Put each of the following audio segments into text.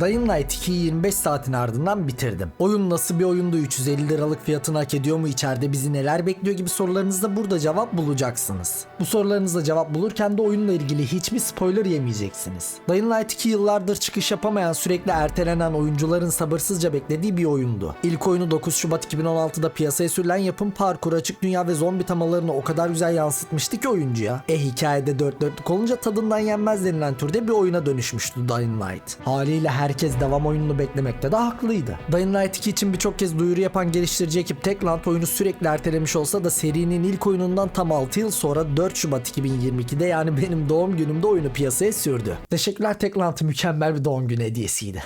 Dying Light 2'yi 25 saatin ardından bitirdim. Oyun nasıl bir oyundu? 350 liralık fiyatını hak ediyor mu? İçeride bizi neler bekliyor gibi sorularınızda burada cevap bulacaksınız. Bu sorularınızda cevap bulurken de oyunla ilgili hiçbir spoiler yemeyeceksiniz. Dying Light 2 yıllardır çıkış yapamayan sürekli ertelenen oyuncuların sabırsızca beklediği bir oyundu. İlk oyunu 9 Şubat 2016'da piyasaya sürülen yapım parkur, açık dünya ve zombi temalarını o kadar güzel yansıtmıştı ki oyuncuya. E hikayede dört dörtlük olunca tadından yenmez denilen türde bir oyuna dönüşmüştü Dying Light. Haliyle herkes devam oyununu beklemekte de haklıydı. Dying Light 2 için birçok kez duyuru yapan geliştirici ekip Techland oyunu sürekli ertelemiş olsa da serinin ilk oyunundan tam 6 yıl sonra 4 Şubat 2022'de yani benim doğum günümde oyunu piyasaya sürdü. Teşekkürler Techland mükemmel bir doğum günü hediyesiydi.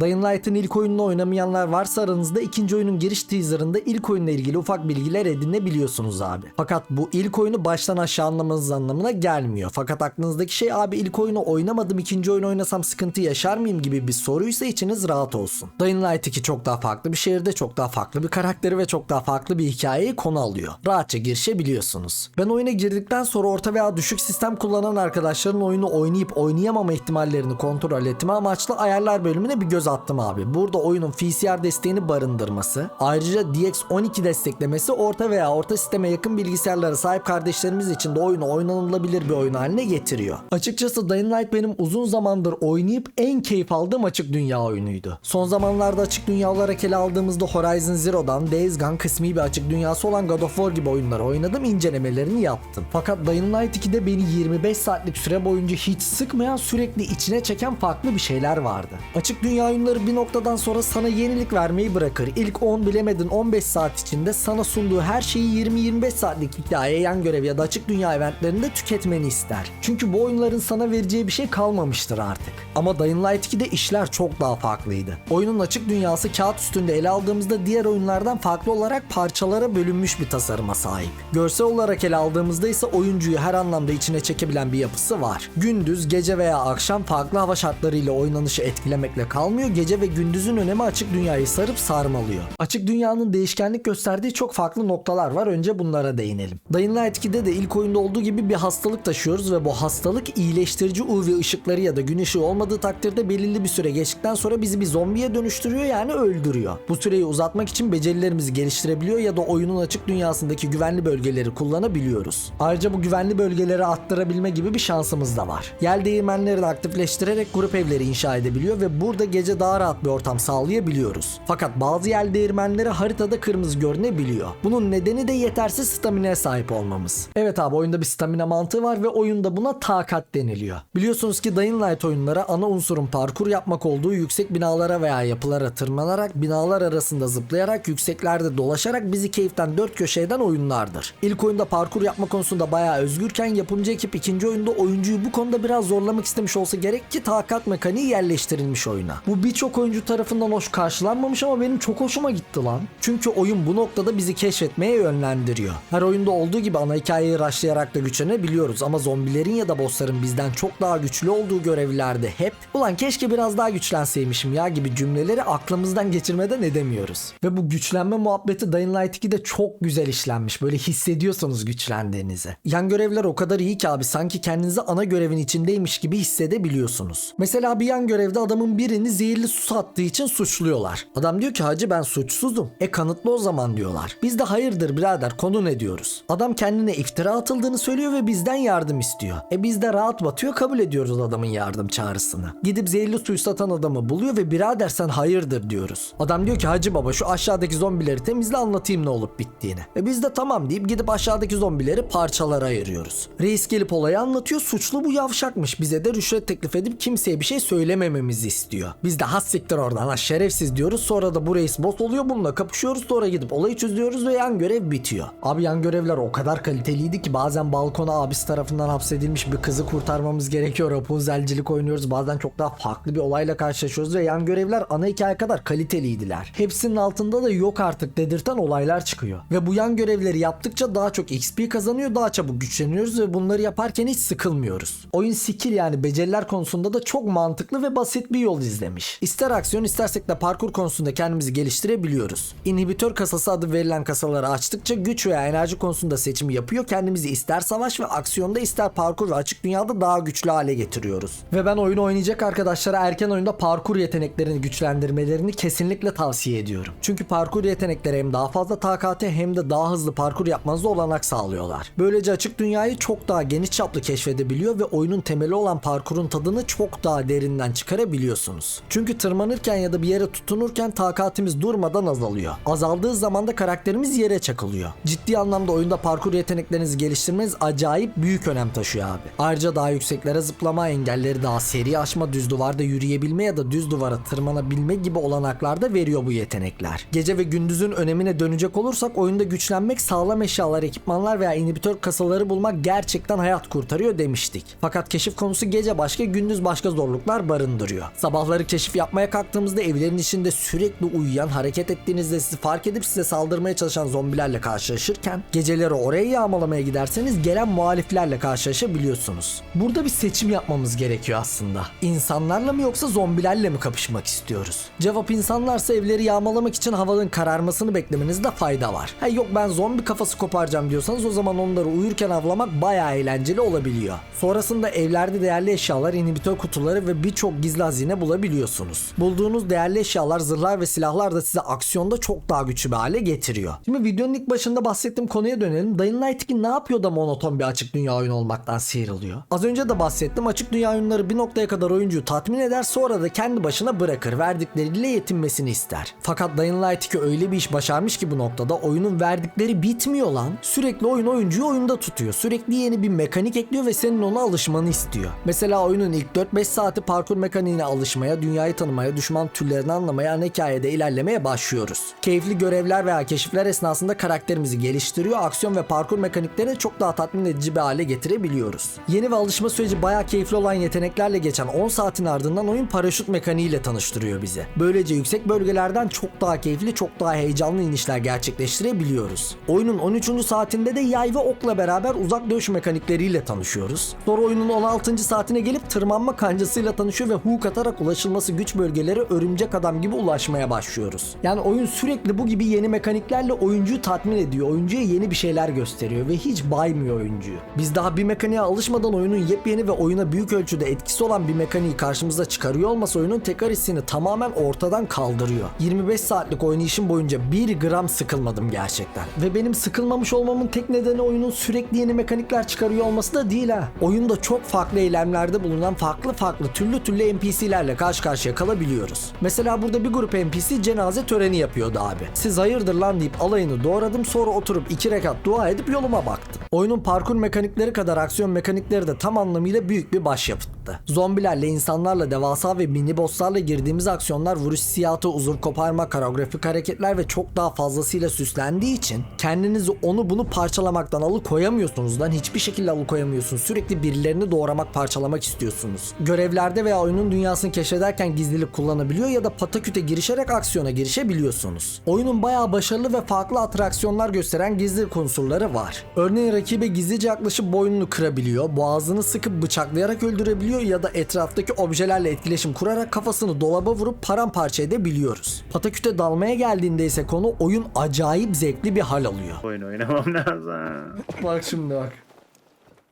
Dying Light'ın ilk oyununu oynamayanlar varsa aranızda ikinci oyunun giriş teaserında ilk oyunla ilgili ufak bilgiler edinebiliyorsunuz abi. Fakat bu ilk oyunu baştan aşağı anlamanız anlamına gelmiyor. Fakat aklınızdaki şey abi ilk oyunu oynamadım ikinci oyunu oynasam sıkıntı yaşar mıyım gibi bir soruysa içiniz rahat olsun. Dying Light 2 çok daha farklı bir şehirde çok daha farklı bir karakteri ve çok daha farklı bir hikayeyi konu alıyor. Rahatça girişebiliyorsunuz. Ben oyuna girdikten sonra orta veya düşük sistem kullanan arkadaşların oyunu oynayıp oynayamama ihtimallerini kontrol etme amaçlı ayarlar bölümüne bir göz attım abi. Burada oyunun VCR desteğini barındırması, ayrıca DX12 desteklemesi orta veya orta sisteme yakın bilgisayarlara sahip kardeşlerimiz için de oyunu oynanılabilir bir oyun haline getiriyor. Açıkçası Dying Light benim uzun zamandır oynayıp en keyif aldığım açık dünya oyunuydu. Son zamanlarda açık dünya olarak ele aldığımızda Horizon Zero'dan Days Gone kısmi bir açık dünyası olan God of War gibi oyunları oynadım, incelemelerini yaptım. Fakat Dying Light 2'de beni 25 saatlik süre boyunca hiç sıkmayan, sürekli içine çeken farklı bir şeyler vardı. Açık dünya oyunları bir noktadan sonra sana yenilik vermeyi bırakır. İlk 10 bilemedin 15 saat içinde sana sunduğu her şeyi 20-25 saatlik hikaye, yan görev ya da açık dünya eventlerinde tüketmeni ister. Çünkü bu oyunların sana vereceği bir şey kalmamıştır artık. Ama Dying Light 2'de işler çok daha farklıydı. Oyunun açık dünyası kağıt üstünde ele aldığımızda diğer oyunlardan farklı olarak parçalara bölünmüş bir tasarıma sahip. Görsel olarak ele aldığımızda ise oyuncuyu her anlamda içine çekebilen bir yapısı var. Gündüz, gece veya akşam farklı hava şartlarıyla oynanışı etkilemekle kalmıyor, gece ve gündüzün önemi açık dünyayı sarıp sarmalıyor. Açık dünyanın değişkenlik gösterdiği çok farklı noktalar var. Önce bunlara değinelim. Dying Light 2'de de ilk oyunda olduğu gibi bir hastalık taşıyoruz ve bu hastalık iyileştirici UV ışıkları ya da gün ışığı olmadığı takdirde belirli bir süre geçtikten sonra bizi bir zombiye dönüştürüyor yani öldürüyor. Bu süreyi uzatmak için becerilerimizi geliştirebiliyor ya da oyunun açık dünyasındaki güvenli bölgeleri kullanabiliyoruz. Ayrıca bu güvenli bölgeleri attırabilme gibi bir şansımız da var. Yel değirmenlerini aktifleştirerek grup evleri inşa edebiliyor ve burada gece daha rahat bir ortam sağlayabiliyoruz. Fakat bazı yel değirmenleri haritada kırmızı görünebiliyor. Bunun nedeni de yetersiz staminaya sahip olmamız. Evet abi oyunda bir stamina mantığı var ve oyunda buna takat deniliyor. Biliyorsunuz ki Dying Light oyunları ana unsurun parkur yapmak olduğu yüksek binalara veya yapılara tırmanarak, binalar arasında zıplayarak, yükseklerde dolaşarak bizi keyiften dört köşe eden oyunlardır. İlk oyunda parkur yapma konusunda bayağı özgürken yapımcı ekip ikinci oyunda oyuncuyu bu konuda biraz zorlamak istemiş olsa gerek ki takat mekaniği yerleştirilmiş oyuna. Bu birçok oyuncu tarafından hoş karşılanmamış ama benim çok hoşuma gitti lan. Çünkü oyun bu noktada bizi keşfetmeye yönlendiriyor. Her oyunda olduğu gibi ana hikayeyi rushlayarak da güçlenebiliyoruz ama zombilerin ya da bossların bizden çok daha güçlü olduğu görevlerde hep ulan keşke biraz daha güçlenseymişim ya gibi cümleleri aklımızdan geçirmeden edemiyoruz. Ve bu güçlenme muhabbeti Dying Light 2'de çok güzel işlenmiş. Böyle hissediyorsunuz güçlendiğinizi. Yan görevler o kadar iyi ki abi sanki kendinizi ana görevin içindeymiş gibi hissedebiliyorsunuz. Mesela bir yan görevde adamın birini zehirli su sattığı için suçluyorlar. Adam diyor ki hacı ben suçsuzum. E kanıtlı o zaman diyorlar. Biz de hayırdır birader konu ne diyoruz. Adam kendine iftira atıldığını söylüyor ve bizden yardım istiyor. E biz de rahat batıyor kabul ediyoruz adamın yardım çağrısını. Gidip zehirli suyu satan adamı buluyor ve birader sen hayırdır diyoruz. Adam diyor ki hacı baba şu aşağıdaki zombileri temizle anlatayım ne olup bittiğini. E biz de tamam deyip gidip aşağıdaki zombileri parçalara ayırıyoruz. Reis gelip olayı anlatıyor suçlu bu yavşakmış bize de rüşvet teklif edip kimseye bir şey söylemememizi istiyor. Biz de has siktir oradan ha şerefsiz diyoruz sonra da bu reis boss oluyor bununla kapışıyoruz sonra gidip olayı çözüyoruz ve yan görev bitiyor. Abi yan görevler o kadar kaliteliydi ki bazen balkona abisi tarafından hapsedilmiş bir kızı kurtarmamız gerekiyor. Rapunzelcilik oynuyoruz bazen çok daha farklı bir olayla karşılaşıyoruz ve yan görevler ana hikaye kadar kaliteliydiler. Hepsinin altında da yok artık dedirten olaylar çıkıyor. Ve bu yan görevleri yaptıkça daha çok XP kazanıyor daha çabuk güçleniyoruz ve bunları yaparken hiç sıkılmıyoruz. Oyun skill yani beceriler konusunda da çok mantıklı ve basit bir yol izlemiş. İster aksiyon istersek de parkur konusunda kendimizi geliştirebiliyoruz. İnhibitör kasası adı verilen kasaları açtıkça güç veya enerji konusunda seçim yapıyor. Kendimizi ister savaş ve aksiyonda ister parkur ve açık dünyada daha güçlü hale getiriyoruz. Ve ben oyunu oynayacak arkadaşlara erken oyunda parkur yeteneklerini güçlendirmelerini kesinlikle tavsiye ediyorum. Çünkü parkur yetenekleri hem daha fazla takate hem de daha hızlı parkur yapmanıza olanak sağlıyorlar. Böylece açık dünyayı çok daha geniş çaplı keşfedebiliyor ve oyunun temeli olan parkurun tadını çok daha derinden çıkarabiliyorsunuz. Çünkü tırmanırken ya da bir yere tutunurken takatimiz durmadan azalıyor. Azaldığı zaman da karakterimiz yere çakılıyor. Ciddi anlamda oyunda parkur yeteneklerinizi geliştirmeniz acayip büyük önem taşıyor abi. Ayrıca daha yükseklere zıplama, engelleri daha seri aşma, düz duvarda yürüyebilme ya da düz duvara tırmanabilme gibi olanaklar da veriyor bu yetenekler. Gece ve gündüzün önemine dönecek olursak oyunda güçlenmek, sağlam eşyalar, ekipmanlar veya inhibitör kasaları bulmak gerçekten hayat kurtarıyor demiştik. Fakat keşif konusu gece başka, gündüz başka zorluklar barındırıyor. Sabahları keşif yapmaya kalktığımızda evlerin içinde sürekli uyuyan, hareket ettiğinizde sizi fark edip size saldırmaya çalışan zombilerle karşılaşırken, geceleri oraya yağmalamaya giderseniz gelen muhaliflerle karşılaşabiliyorsunuz. Burada bir seçim yapmamız gerekiyor aslında. İnsanlarla mı yoksa zombilerle mi kapışmak istiyoruz? Cevap insanlarsa evleri yağmalamak için havanın kararmasını beklemenizde fayda var. Ha yok ben zombi kafası koparacağım diyorsanız o zaman onları uyurken avlamak bayağı eğlenceli olabiliyor. Sonrasında evlerde değerli eşyalar, inhibitör kutuları ve birçok gizli hazine bulabiliyorsunuz. Bulduğunuz değerli eşyalar, zırhlar ve silahlar da size aksiyonda çok daha güçlü bir hale getiriyor. Şimdi videonun ilk başında bahsettiğim konuya dönelim. Dying Light 2 ne yapıyor da monoton bir açık dünya oyunu olmaktan sıyrılıyor? Az önce de bahsettim. Açık dünya oyunları bir noktaya kadar oyuncuyu tatmin eder sonra da kendi başına bırakır. Verdikleriyle yetinmesini ister. Fakat Dying Light 2 öyle bir iş başarmış ki bu noktada oyunun verdikleri bitmiyor lan. Sürekli oyun oyuncuyu oyunda tutuyor. Sürekli yeni bir mekanik ekliyor ve senin ona alışmanı istiyor. Mesela oyunun ilk 4-5 saati parkur mekaniğine alışmaya, dünyayı tanımaya, düşman türlerini anlamaya, ana hikayede ilerlemeye başlıyoruz. Keyifli görevler veya keşifler esnasında karakterimizi geliştiriyor, aksiyon ve parkur mekaniklerini çok daha tatmin edici bir hale getirebiliyoruz. Yeni ve alışma süreci bayağı keyifli olan yeteneklerle geçen 10 saatin ardından oyun paraşüt mekaniğiyle tanıştırıyor bizi. Böylece yüksek bölgelerden çok daha keyifli, çok daha heyecanlı inişler gerçekleştirebiliyoruz. Oyunun 13. saatinde de yay ve okla beraber uzak dövüş mekanikleriyle tanışıyoruz. Sonra oyunun 16. saatine gelip tırmanma kancasıyla tanışıyor ve hook atarak ulaşılması güç bölgelere örümcek adam gibi ulaşmaya başlıyoruz. Yani oyun sürekli bu gibi yeni mekaniklerle oyuncuyu tatmin ediyor. Oyuncuya yeni bir şeyler gösteriyor ve hiç baymıyor oyuncuyu. Biz daha bir mekaniğe alışmadan oyunun yepyeni ve oyuna büyük ölçüde etkisi olan bir mekaniği karşımıza çıkarıyor olması oyunun tekrar hissini tamamen ortadan kaldırıyor. 25 saatlik oynayışım boyunca 1 gram sıkılmadım gerçekten. Ve benim sıkılmamış olmamın tek nedeni oyunun sürekli yeni mekanikler çıkarıyor olması da değil ha. Oyunda çok farklı eylemlerde bulunan farklı farklı türlü türlü NPC'lerle karşı karşıya kalabiliyoruz. Mesela burada bir grup NPC cenaze töreni yapıyordu abi. Siz hayırdır lan deyip alayını doğradım sonra oturup iki rekat dua edip yoluma baktım. Oyunun parkur mekanikleri kadar aksiyon mekanikleri de tam anlamıyla büyük bir başyapıttı. Zombilerle, insanlarla, devasa ve mini bosslarla girdiğimiz aksiyonlar vuruş hissiyatı, uzuv koparma, koreografik hareketler ve çok daha fazlasıyla süslendiği için kendinizi onu bunu parçalamaktan alıkoyamıyorsunuz lan hiçbir şekilde alıkoyamıyorsunuz. Sürekli birilerini doğramak, parçalamak istiyorsunuz. Görevlerde veya oyunun dünyasını keşfederken gizlilik kullanabiliyor ya da pataküte girişerek aksiyona girişebiliyorsunuz. Oyunun bayağı başarılı ve farklı atraksiyonlar gösteren gizli unsurları var. Örneğin rakibe gizlice yaklaşıp boynunu kırabiliyor, boğazını sıkıp bıçaklayarak öldürebiliyor ya da etraftaki objelerle etkileşim kurarak kafasını dolaba vurup paramparça edebiliyoruz. Pataküte dalmaya geldiğinde ise konu oyun acayip zevkli bir hal alıyor. Oyun oynamam lazım. Bak şimdi bak.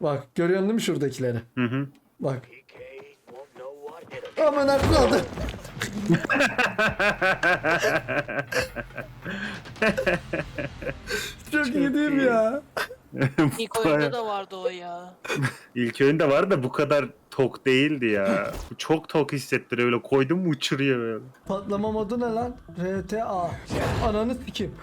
Bak görüyorsun değil mi şuradakileri? Hı hı. Bak. Aman atladı. Çok iyi değil mi ya? İlk oyunda da vardı o ya. İlk oyunda var da bu kadar tok değildi ya. Bu Çok tok hissettiriyor öyle koydum mu uçuruyor böyle. Patlama modu ne lan? RTA. Ananı sikim.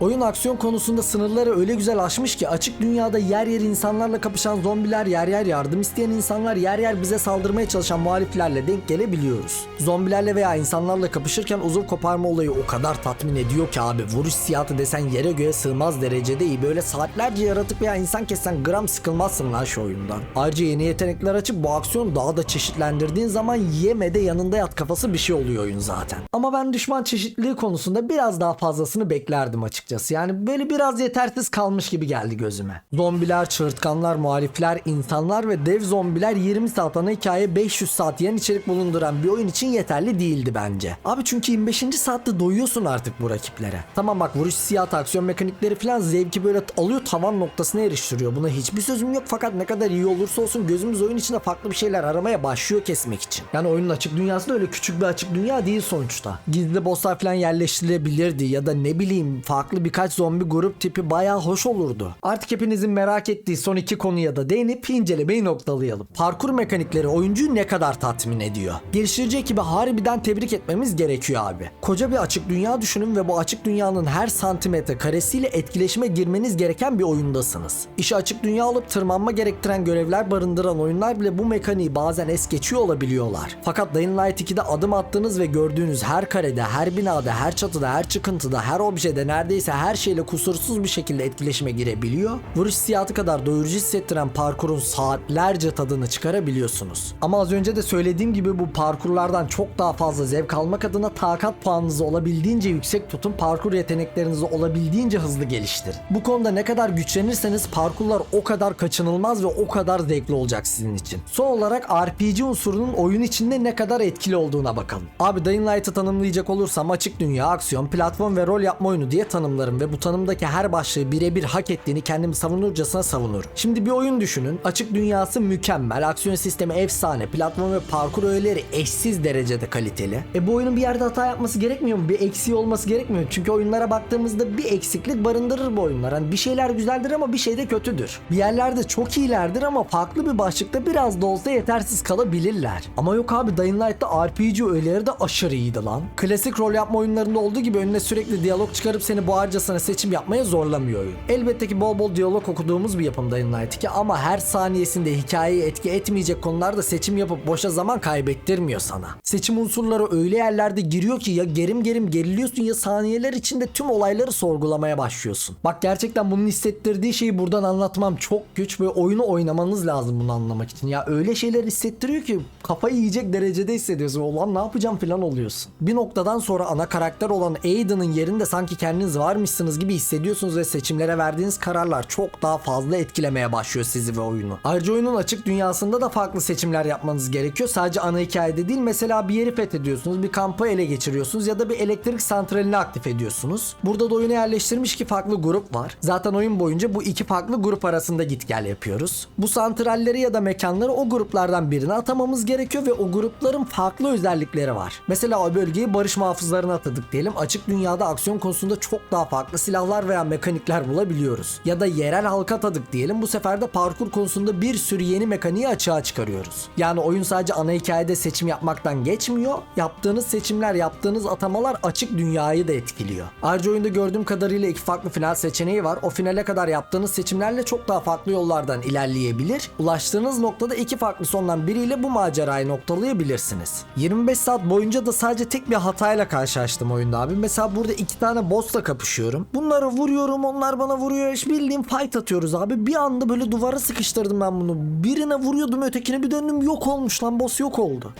Oyun aksiyon konusunda sınırları öyle güzel aşmış ki açık dünyada yer yer insanlarla kapışan zombiler, yer yer yardım isteyen insanlar, yer yer bize saldırmaya çalışan muhaliflerle denk gelebiliyoruz. Zombilerle veya insanlarla kapışırken uzuv koparma olayı o kadar tatmin ediyor ki abi. Vuruş siyahı desen yere göğe sığmaz derecede iyi. Böyle saatlerce yaratık veya insan kessen gram sıkılmazsın lan şu oyundan. Ayrıca yeni yetenekler açıp bu aksiyon daha da çeşitlendirdiğin zaman yeme de yanında yat kafası bir şey oluyor oyun zaten. Ama ben düşman çeşitliliği konusunda biraz daha fazlasını beklerdim açıkçası. Açıkçası. Yani böyle biraz yetersiz kalmış gibi geldi gözüme. Zombiler, çığırtkanlar, muhalifler, insanlar ve dev zombiler 20 saat ana hikaye 500 saat yan içerik bulunduran bir oyun için yeterli değildi bence. Abi çünkü 25. saatte doyuyorsun artık bu rakiplere. Tamam bak vuruş siyah aksiyon mekanikleri falan zevki böyle alıyor tavan noktasına eriştiriyor. Buna hiçbir sözüm yok fakat ne kadar iyi olursa olsun gözümüz oyun içinde farklı bir şeyler aramaya başlıyor kesmek için. Yani oyunun açık dünyası da öyle küçük bir açık dünya değil sonuçta. Gizli bosslar falan yerleştirilebilirdi ya da ne bileyim farklı birkaç zombi grup tipi bayağı hoş olurdu. Artık hepinizin merak ettiği son iki konuya da değinip incelemeyi noktalayalım. Parkur mekanikleri oyuncuyu ne kadar tatmin ediyor? Geliştirici ekibi harbiden tebrik etmemiz gerekiyor abi. Koca bir açık dünya düşünün ve bu açık dünyanın her santimetre karesiyle etkileşime girmeniz gereken bir oyundasınız. İşi açık dünya olup tırmanma gerektiren görevler barındıran oyunlar bile bu mekaniği bazen es geçiyor olabiliyorlar. Fakat Dying Light 2'de adım attığınız ve gördüğünüz her karede, her binada, her çatıda, her çıkıntıda, her objede neredeyse her şeyle kusursuz bir şekilde etkileşime girebiliyor. Vuruş hissiyatı kadar doyurucu hissettiren parkurun saatlerce tadını çıkarabiliyorsunuz. Ama az önce de söylediğim gibi bu parkurlardan çok daha fazla zevk almak adına takat puanınızı olabildiğince yüksek tutun, parkur yeteneklerinizi olabildiğince hızlı geliştirin. Bu konuda ne kadar güçlenirseniz parkurlar o kadar kaçınılmaz ve o kadar zevkli olacak sizin için. Son olarak RPG unsurunun oyun içinde ne kadar etkili olduğuna bakalım. Abi Dying Light'ı tanımlayacak olursam açık dünya, aksiyon, platform ve rol yapma oyunu diye tanımlarım ve bu tanımdaki her başlığı birebir hak ettiğini kendimi savunurcasına savunurum. Şimdi bir oyun düşünün. Açık dünyası mükemmel, aksiyon sistemi efsane, platform ve parkur öğeleri eşsiz derecede kaliteli. E bu oyunun bir yerde hata yapması gerekmiyor mu? Bir eksiği olması gerekmiyor? Çünkü oyunlara baktığımızda bir eksiklik barındırır bu oyunlar. Hani bir şeyler güzeldir ama bir şey de kötüdür. Bir yerlerde çok iyilerdir ama farklı bir başlıkta biraz da olsa yetersiz kalabilirler. Ama yok abi Dying Light'ta RPG öğeleri de aşırı iyiydi lan. Klasik rol yapma oyunlarında olduğu gibi önüne sürekli diyalog çıkarıp seni boğarcasına seçim yapmaya zorlamıyor oyun. Elbette ki bol bol diyalog okuduğumuz bir yapım Dying Light 2 ama her saniyesinde hikayeyi etki etmeyecek konularda seçim yapıp boşa zaman kaybettirmiyor sana. Seçim unsurları öyle yerlerde giriyor ki ya gerim gerim geriliyorsun ya saniyeler içinde tüm olayları sorgulamaya başlıyorsun. Bak gerçekten bunun hissettirdiği şeyi buradan anlatmam çok güç ve oyunu oynamanız lazım bunu anlamak için. Ya öyle şeyler hissettiriyor ki kafayı yiyecek derecede hissediyorsun. Ulan ne yapacağım falan oluyorsun. Bir noktadan sonra ana karakter olan Aiden'ın yerinde sanki kendiniz varmışsınız gibi hissediyorsunuz ve seçimlere verdiğiniz kararlar çok daha fazla etkilemeye başlıyor sizi ve oyunu. Ayrıca oyunun açık dünyasında da farklı seçimler yapmanız gerekiyor. Sadece ana hikayede değil mesela bir yeri fethediyorsunuz, bir kampı ele geçiriyorsunuz ya da bir elektrik santralini aktif ediyorsunuz. Burada da oyuna yerleştirmiş ki farklı grup var. Zaten oyun boyunca bu iki farklı grup arasında git gel yapıyoruz. Bu santralleri ya da mekanları o gruplardan birine atamamız gerekiyor ve o grupların farklı özellikleri var. Mesela o bölgeyi barış muhafızlarına atadık diyelim. Açık dünyada aksiyon konusunda çok daha farklı silahlar veya mekanikler bulabiliyoruz. Ya da yerel halka atadık diyelim. Bu sefer de parkur konusunda bir sürü yeni mekaniği açığa çıkarıyoruz. Yani oyun sadece ana hikayede seçim yapmaktan geçmiyor. Yaptığınız seçimler, yaptığınız atamalar açık dünyayı da etkiliyor. Ayrıca oyunda gördüğüm kadarıyla iki farklı final seçeneği var. O finale kadar yaptığınız seçimlerle çok daha farklı yollardan ilerleyebilir. Ulaştığınız noktada iki farklı sondan biriyle bu macerayı noktalayabilirsiniz. 25 saat boyunca da sadece tek bir hatayla karşılaştım oyunda abi. Mesela burada iki tane boss'la kapışıyorum. Bunları vuruyorum, onlar bana vuruyor. İşte Bildiğim fight atıyoruz abi. Bir anda böyle duvara sıkıştırdım ben bunu. Birine vuruyordum, ötekine bir döndüm yok olmuş lan. Boss yok oldu.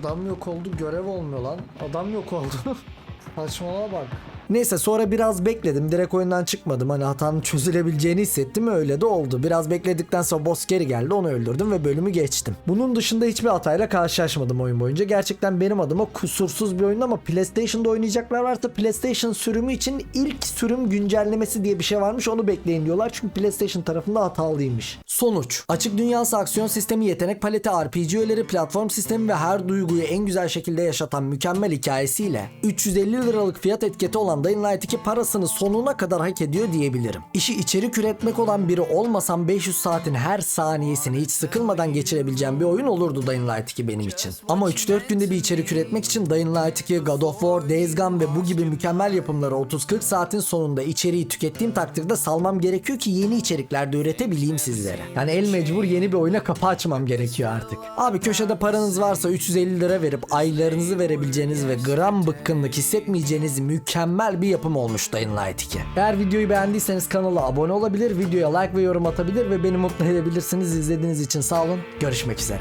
Adam yok oldu, görev olmuyor lan. Adam yok oldu. Saçmalığa bak. Neyse sonra biraz bekledim. Direkt oyundan çıkmadım. Hani hatanın çözülebileceğini hissettim. Öyle de oldu. Biraz bekledikten sonra boss geri geldi. Onu öldürdüm ve bölümü geçtim. Bunun dışında hiçbir hatayla karşılaşmadım oyun boyunca. Gerçekten benim adıma kusursuz bir oyun ama PlayStation'da oynayacaklar varsa PlayStation sürümü için ilk sürüm güncellemesi diye bir şey varmış. Onu bekleyin diyorlar. Çünkü PlayStation tarafında hatalıymış. Sonuç. Açık dünyası aksiyon sistemi, yetenek paleti, RPG öğeleri, platform sistemi ve her duyguyu en güzel şekilde yaşatan mükemmel hikayesiyle 350 liralık fiyat etiketi olan Dying Light 2 parasını sonuna kadar hak ediyor diyebilirim. İşi içerik üretmek olan biri olmasam 500 saatin her saniyesini hiç sıkılmadan geçirebileceğim bir oyun olurdu Dying Light 2 benim için. Ama 3-4 günde bir içerik üretmek için Dying Light 2, God of War, Days Gone ve bu gibi mükemmel yapımları 30-40 saatin sonunda içeriği tükettiğim takdirde salmam gerekiyor ki yeni içeriklerde üretebileyim sizlere. Yani el mecbur yeni bir oyuna kapı açmam gerekiyor artık. Abi köşede paranız varsa 350 lira verip aylarınızı verebileceğiniz ve gram bıkkınlık hissetmeyeceğiniz mükemmel bir yapım olmuş Dying Light 2. Eğer videoyu beğendiyseniz kanala abone olabilir, videoya like ve yorum atabilir ve beni mutlu edebilirsiniz. İzlediğiniz için sağ olun. Görüşmek üzere.